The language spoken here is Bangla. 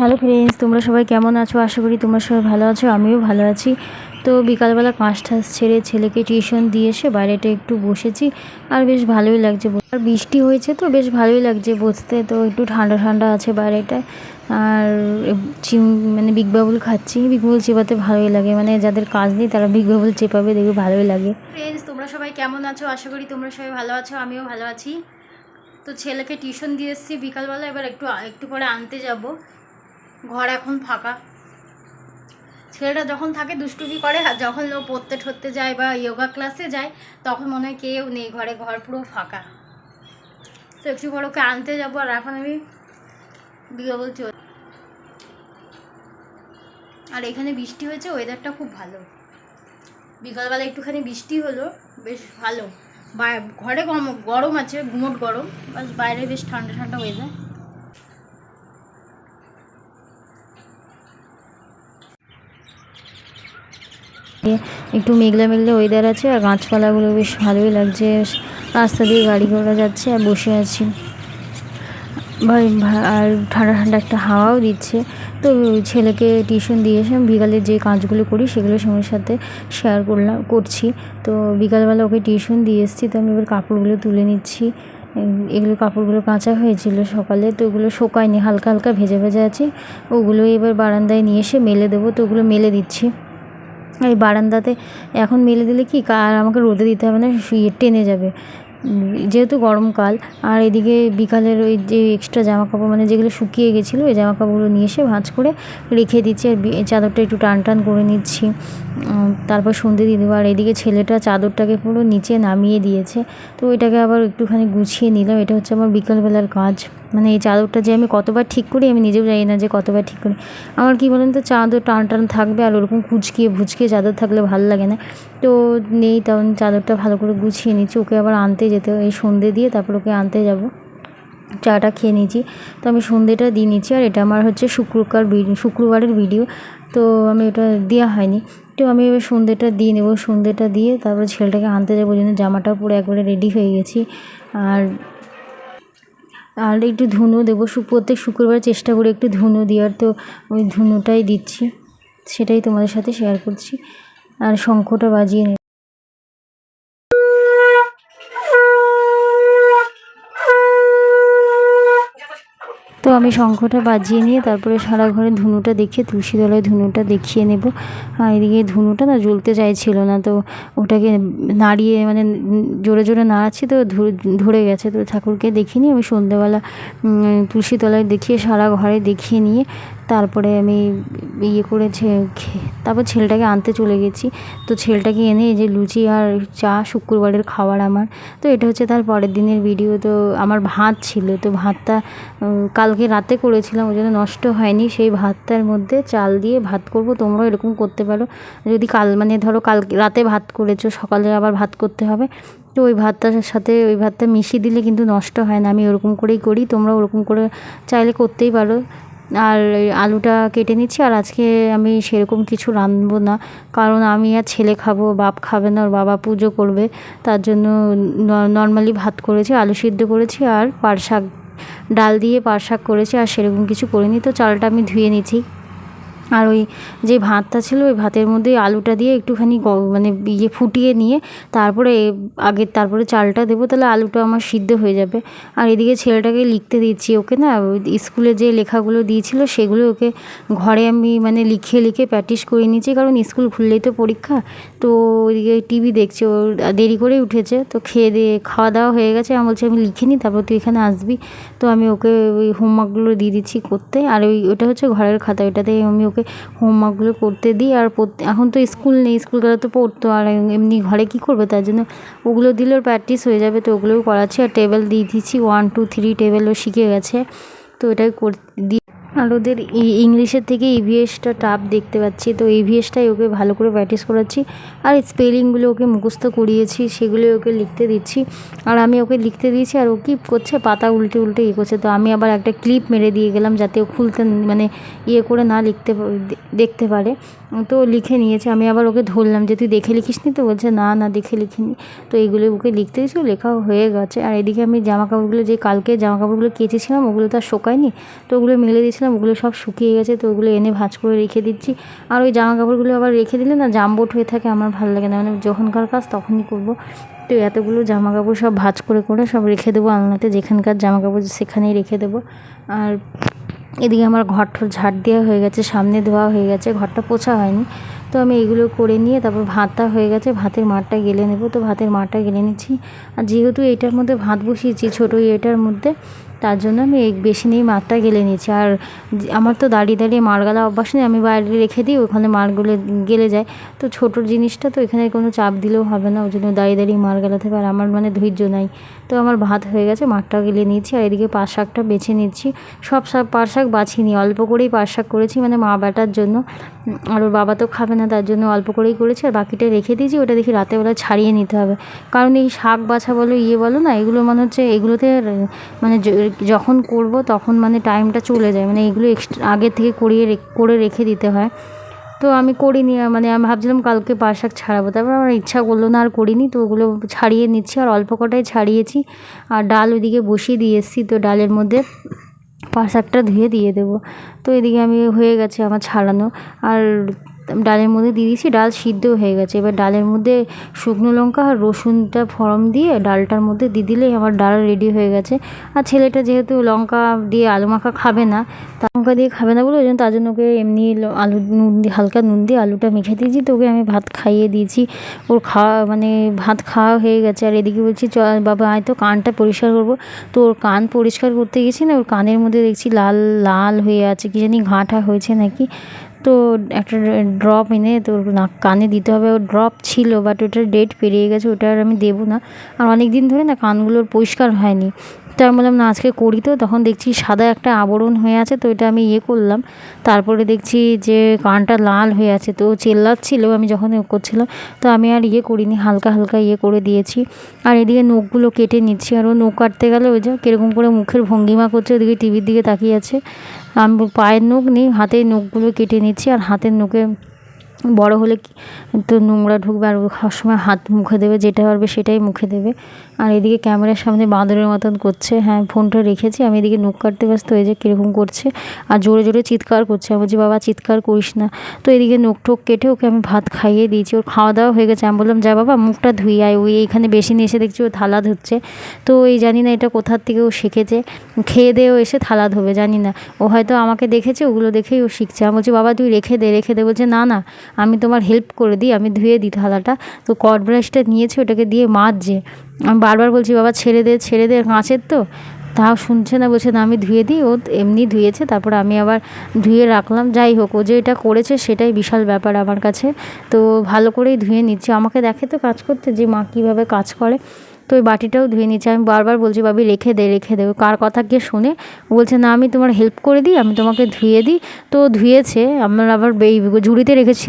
হ্যালো ফ্রেন্ডস তোমরা সবাই কেমন আছো? আশা করি তোমরা সবাই ভালো আছো, আমিও ভালো আছি। তো বিকালবেলা কাঁচ ছেড়ে ছেলেকে টিউশন দিয়ে এসে বাইরেটা একটু বসেছি, আর বেশ ভালোই লাগছে আর বৃষ্টি হয়েছে তো বেশ ভালোই লাগছে বসতে, তো একটু ঠান্ডা ঠান্ডা আছে বাইরেটায় আর চিম মানে বিগ বাবুল খাচ্ছি বিগ বাবুল চেপাতে ভালোই লাগে মানে যাদের কাজ নেই তারা বিগ বাবুল চেপাবে দেখবে ভালোই লাগে। ফ্রেন্ডস তোমরা সবাই কেমন আছো? আশা করি তোমরা সবাই ভালো আছো, আমিও ভালো আছি। তো ছেলেকে টিউশন দিয়ে এসেছি, বিকালবেলা এবার একটু একটু পরে আনতে যাব। ঘর এখন ফাঁকা। ছেলেটা যখন থাকে, দুষ্টুমি করে, আর যখন ও পড়তে ঠরতে যায় বা যোগা ক্লাসে যায়, তখন মনে হয় কেউ নেই, ঘরে ঘর পুরো ফাঁকা। তো একটু পর ওকে আনতে যাব, আর এখন আমি বিকাবল চল আর এখানে বৃষ্টি হয়েছে ওয়েদারটা খুব ভালো। বিকালবেলা একটুখানি বৃষ্টি হলো, বেশ ভালো। বা- ঘরে গরম আছে, গুমোট গরম, বাস বাইরে বেশ ঠান্ডা ঠান্ডা ওয়েদার একটু মেঘলা মেঘলা ওয়েদার আছে আর গাছপালাগুলো বেশ ভালোই লাগছে। রাস্তা দিয়ে গাড়ি ঘোড়া যাচ্ছে আর বসে আছি। আর ঠান্ডা ঠান্ডা একটা হাওয়াও দিচ্ছে। তো ছেলেকে টিউশন দিয়ে এসে বিকালে যে কাজগুলো করি সেগুলো সঙ্গের সাথে শেয়ার করলাম, করছি। তো বিকালবেলা ওকে টিউশন দিয়ে এসেছি, তো আমি এবার কাপড়গুলো তুলে নিচ্ছি। এগুলো কাপড়গুলো কাঁচা হয়েছিল সকালে, তো ওগুলো শোকায়নি, হালকা হালকা ভেজে ভেজে আছে। ওগুলো এবার বারান্দায় নিয়ে এসে মেলে দেবো, তো ওগুলো মেলে দিচ্ছি। এই বারান্দাতে এখন মেলে দিলে কি? আর আমাকে রোদে দিতে হবে না শুয়ে টেনে যাবে। যেহেতু গরমকাল আর এদিকে বিকালের ওই যে এক্সট্রা জামা কাপড় মানে যেগুলো শুকিয়ে গেছিল, ওই জামা কাপড়গুলো নিয়ে এসে ভাঁজ করে রেখে দিচ্ছি, আর চাদরটা একটু টান টান করে নিচ্ছি। তারপর সন্ধে দিয়ে দেবো। আর এদিকে ছেলেটা চাদরটাকে পুরো নিচে নামিয়ে দিয়েছে। তো ওইটাকে আবার একটুখানি গুছিয়ে নিলাম। এটা হচ্ছে আমার বিকালবেলার কাজ। মানে এই চাদরটা যে আমি কতবার ঠিক করি, আমি নিজেও জানি না যে কতবার ঠিক করি। আমার কি বলেন তো, চাদর টান টান থাকবে আর ওরকম কুচকিয়ে ভুচকিয়ে চাদর থাকলে ভালো লাগে না। তো নেই তখন চাদরটা ভালো করে গুছিয়ে নিচ্ছি, ওকে আবার আনতে যেতে এই সন্ধে দিয়ে তারপর ওকে আনতে যাব। চাটা খেয়ে নিয়েছি। তো আমি সন্ধেটা দিয়ে নিচ্ছি আর এটা আমার হচ্ছে শুক্রবার শুক্রবারের ভিডিও। তো আমি ওটা দেওয়া হয়নি। তো আমি এবার সন্ধেটা দিয়ে নেব। সন্ধেটা দিয়ে তারপরে ছেলেটাকে আনতে যাব। জন্য জামাটা পুরো একবারে রেডি হয়ে গেছি। আর আর একটু ধুনো দেবো। প্রত্যেক শুক্রবার চেষ্টা করে একটু ধুনো দেওয়ার, তো ওই ধুনোটাই দিচ্ছি। সেটাই তোমাদের সাথে শেয়ার করছি। আর শঙ্খটা বাজিয়ে তো আমি শঙ্খটা বাজিয়ে নিয়ে তারপরে সারা ঘরে ধুনুটা দেখিয়ে, তুলসী ধুনুটা দেখিয়ে নেব। আর এদিকে ধুনুটা না জ্বলতে চাইছিল না, তো ওটাকে নাড়িয়ে মানে জোরে জোরে নাড়াচ্ছি তো ধরে- গেছে। তো ঠাকুরকে দেখিনি, আমি সন্ধ্যেবেলা তুলসী তলায় দেখিয়ে সারা ঘরে দেখিয়ে নিয়ে তারপরে আমি ইয়ে করেছে তারপর ছেলেটাকে আনতে চলে গেছি। তো ছেলেটাকে এনে এই যে লুচি আর চা শুক্রবারের খাবার আমার। তো এটা হচ্ছে তার পরের দিনের ভিডিও তো আমার ভাত ছিল, তো ভাতটা কালকে রাতে করেছিলাম, ওই জন্য নষ্ট হয়নি। সেই ভাতটার মধ্যে চাল দিয়ে ভাত করব, তোমরাও এরকম করতে পারো। যদি কাল মানে ধরো কাল, রাতে ভাত করেছ, সকালে আবার ভাত করতে হবে। তো ওই ভাতটার সাথে, ওই ভাতটা মিশিয়ে দিলে কিন্তু নষ্ট হয় না। আমি ওরকম করেই করি তোমরা ওরকম করে চাইলে করতেই পারো। আর আলুটা কেটে নিচ্ছি আর আজকে আমি সেরকম কিছু রাঁধবো না। কারণ আমি আর ছেলে খাব, বাপ খাবে না, ওর বাবা পুজো করবে। তার জন্য নর্মালি ভাত করেছি, আলু সিদ্ধ করেছি আর পাট শাক ডাল দিয়ে পাট শাক করেছি আর সেরকম কিছু করিনি। তো চালটা আমি ধুয়ে নিচ্ছি। আর ওই যে ভাতটা ছিল, ওই ভাতের মধ্যে আলুটা দিয়ে একটুখানি মানে ইয়ে ফুটিয়ে নিয়ে তারপরে আগে তারপরে চালটা দেবো, তাহলে আলুটা আমার সিদ্ধ হয়ে যাবে। আর এদিকে ছেলেটাকে লিখতে দিচ্ছি ওকে না স্কুলে যে লেখাগুলো দিয়েছিল সেগুলো ওকে ঘরে আমি মানে লিখে লিখে প্র্যাকটিস করে নিয়েছি, কারণ স্কুল খুললেই তো পরীক্ষা। তো ওইদিকে টিভি দেখছে, ও দেরি করেই উঠেছে, তো খেয়ে দিয়ে খাওয়া দাওয়া হয়ে গেছে। আমি বলছি, আমি লিখে নিই তারপর তুই এখানে আসবি। তো আমি ওকে ওই হোমওয়ার্কগুলো দিয়ে দিচ্ছি করতে। আর ওই, ওটা হচ্ছে ঘরের খাতা ওটাতে আমি ওকে হোমওয়ার্কগুলো করতে দিই আর এখন তো স্কুল নেই স্কুল গেলে তো পড়তো আর এমনি ঘরে কি করবে? তার জন্য ওগুলো দিলে ওর প্র্যাকটিস হয়ে যাবে তো ওগুলোও করাচ্ছি আর টেবিল দিয়ে দিচ্ছি ওয়ান টু থ্রি টেবিলও শিখে গেছে। তো এটাই কর দিয়ে আর ওদের ইংলিশের থেকে ইভিএসটা টাফ দেখতে পাচ্ছি। তো ইভিএসটাই ওকে ভালো করে প্র্যাকটিস করাচ্ছি। আর স্পেলিংগুলো ওকে মুখস্থ করিয়েছি সেগুলো ওকে লিখতে দিচ্ছি। আর আমি ওকে লিখতে দিয়েছি আর ও কী করছে, পাতা উল্টে উল্টে ইয়ে করছে। তো আমি আবার একটা ক্লিপ মেরে দিয়ে গেলাম যাতে ও খুলতে মানে ইয়ে করে না লিখতে দেখতে পারে। তো লিখে নিয়েছে। আমি আবার ওকে ধরলাম যে, তুই দেখে লিখিস নি তো? বলছে, না না, দেখে লিখিনি। তো এইগুলো ওকে লিখতে দিয়েছি। ও লেখাও হয়ে গেছে। আর এদিকে আমি জামা কাপড়গুলো যে কালকে জামা কাপড়গুলো কেচেছিলাম, ওগুলো তো আর শোকায়নি। তো ওগুলো মেলে দিয়েছিলাম। করেছিলাম ওগুলো সব শুকিয়ে গেছে, তো ওগুলো এনে ভাঁজ করে রেখে দিচ্ছি। আর ওই জামা কাপড়গুলো আবার রেখে দিলে না জামবোট হয়ে থাকে, আমার ভালো লাগে না। মানে যখনকার কাজ তখনই করব। তো এতগুলো জামা কাপড় সব ভাঁজ করে করে সব রেখে দেবো আলনাতে, যেখানকার জামা কাপড় সেখানেই রেখে দেবো। আর এদিকে আমার ঘর ঠর ঝাড় দেওয়া হয়ে গেছে, সামনে ধোয়া হয়ে গেছে, ঘরটা পোছা হয়নি। তো আমি এগুলো করে নিয়ে তারপর ভাতটা হয়ে গেছে, ভাতের মারটা গেলে নেব। তো ভাতের মারটা গেলে নিচ্ছি। আর যেহেতু এটার মধ্যে ভাত বসিয়েছি, ছোটো এটার মধ্যে তার জন্য আমি এই বেশি নিয়ে মারটা গেলে নিয়েছি। আর আমার তো দাঁড়িয়ে দাঁড়িয়ে মার গালা অভ্যাস নেই, আমি বাইরে রেখে দিই, ওখানে মারগুলো গেলে যায়। তো ছোটোর জিনিসটা তো এখানে কোনো চাপ দিলেও হবে না, ওই জন্য দাঁড়িয়ে দাঁড়িয়ে মার গালাতে হবে আর আমার মানে ধৈর্য নাই। তো আমার ভাত হয়ে গেছে, মাঠটাও গেলে নিয়েছি, আর এদিকে পাট শাকটা বেছে নিচ্ছি। সব শাক, পাট শাক বাছিনি অল্প করেই পাট শাক করেছি মানে মা বেটার জন্য। আর ওর বাবা তো খাবে না, তার জন্য অল্প করেই করেছি, আর বাকিটা রেখে দিয়েছি, ওটা দেখি রাতেরবেলা ছাড়িয়ে নিতে হবে। কারণ এই শাক বাছা বলো ইয়ে বলো না, এগুলো মানে হচ্ছে, এগুলোতে মানে যখন করব তখন মানে টাইমটা চলে যায়। মানে এগুলো এক্সট্রা আগে থেকে করিয়ে করে রেখে দিতে হয়। তো আমি করিনি মানে আমি ভাবছিলাম কালকে পাশাক ছাড়াবো। তারপর আমার ইচ্ছা করল না, আর করিনি। তো ওগুলো ছাড়িয়ে নিচ্ছি, আর অল্প কটাই ছাড়িয়েছি। আর ডাল ওইদিকে বসিয়ে দিয়ে এসেছি। তো ডালের মধ্যে পাশাকটা ধুয়ে দিয়ে দেবো। তো এদিকে আমি হয়ে গেছে আমার ছাড়ানো। আর ডালের মধ্যে দিয়ে দিয়েছি, ডাল সিদ্ধ হয়ে গেছে। এবার ডালের মধ্যে শুকনো লঙ্কা আর রসুনটা ফড়ন দিয়ে ডালটার মধ্যে দিয়ে দিলেই আমার ডাল রেডি হয়ে গেছে। আর ছেলেটা যেহেতু লঙ্কা দিয়ে আলু মাখা খাবে না, তা লঙ্কা দিয়ে খাবে না বলে ওই জন্য তার জন্য ওকে এমনি আলু নুন দিয়ে, হালকা নুন দিয়ে আলুটা মেখে দিয়েছি। তো ওকে আমি ভাত খাইয়ে দিয়েছি। ওর খাওয়া মানে ভাত খাওয়া হয়ে গেছে। আর এদিকে বলছি, চ, বাবা, আয় তো, কানটা পরিষ্কার করব। তো ওর কান পরিষ্কার করতে গেছি না, ওর কানের মধ্যে দেখছি লাল লাল হয়ে আছে। কি জানি ঘাঁটা হয়েছে নাকি। তো একটা ড্রপ এনে তোর নাক কানে দিতে হবে। ওর ড্রপ ছিল বাট ওটার ডেট পেরিয়ে গেছে, ওটা আর আমি দেবো না। আর অনেক দিন ধরে না কানগুলোর পরিষ্কার হয়নি। তো আমি বললাম, না, আজকে করি তো। তখন দেখছি সাদা একটা আবরণ হয়ে আছে, তো এটা আমি ইয়ে করলাম। তারপরে দেখছি যে কানটা লাল হয়ে আছে, তো ও চেল্লাচ্ছিল, আমি যখন করছিলাম, তো আমি আর ইয়ে করিনি, হালকা হালকা ইয়ে করে দিয়েছি। আর এদিকে নখগুলো কেটে নিচ্ছি, আর ও নখ কাটতে গেলে ওই যে কীরকম করে মুখের ভঙ্গিমা করছে, ওদিকে টিভির দিকে তাকিয়ে আছে। আমি পায়ের নখ নিই হাতের নখগুলো কেটে নিচ্ছি আর হাতের নখে বড় হলে তো নোংরা ঢুকবে আর খাওয়ার সময় হাত মুখে দেবে যেটা পারবে সেটাই মুখে দেবে। আর এদিকে ক্যামেরার সামনে বাঁদরের মতন করছে। হ্যাঁ ফোনটা রেখেছি, আমি এদিকে নখ কাটতে ব্যস্ত হয়ে যে কীরকম করছে। আর জোরে জোরে চিৎকার করছে, আমি বলছি, বাবা, চিৎকার করিস না। তো এদিকে নখ টোক কেটে ওকে আমি ভাত খাইয়ে দিয়েছি, ওর খাওয়া দাওয়া হয়ে গেছে। আমি বললাম, যা বাবা, মুখটা ধুই, আয়। ওই এইখানে বেশি নিয়ে এসে দেখছি ও থালা ধুচ্ছে তো এই জানি না এটা কোথার থেকে ও শিখেছে। খেয়ে দেয়েও এসে থালা ধোবে জানি না। ও হয়তো আমাকে দেখেছে, ওগুলো দেখেই ও শিখছে। আমি বলছি, বাবা, তুই রেখে দে রেখে দে। বলছে, না না, আমি তোমার হেল্প করে দিই, আমি ধুয়ে দিই থালাটা। তো কট ব্রাশটা নিয়েছে, ওটাকে দিয়ে মাজছে। আমি বারবার বলছি, বাবা, ছেড়ে দে ছেড়ে দে, কাঁচের তো। তাও শুনছে না, বলছে, না, আমি ধুয়ে দিই। ও এমনি ধুয়েছে, তারপর আমি আবার ধুয়ে রাখলাম। যাই হোক, ও যে এটা করেছে, সেটাই বিশাল ব্যাপার আমার কাছে। তো ভালো করেই ধুয়ে নিচ্ছে। আমাকে দেখে তো কাজ করতে, যে মা কীভাবে কাজ করে। তো ওই বাটিটাও ধুয়ে নিচ্ছে। আমি বারবার বলছি, বাবি, রেখে দে রেখে দে। কার কথা কে শুনে বলছে, না, আমি তোমার হেল্প করে দিই, আমি তোমাকে ধুয়ে দিই। তো ধুয়েছে, আমার আবার এই ঝুড়িতে রেখেছি।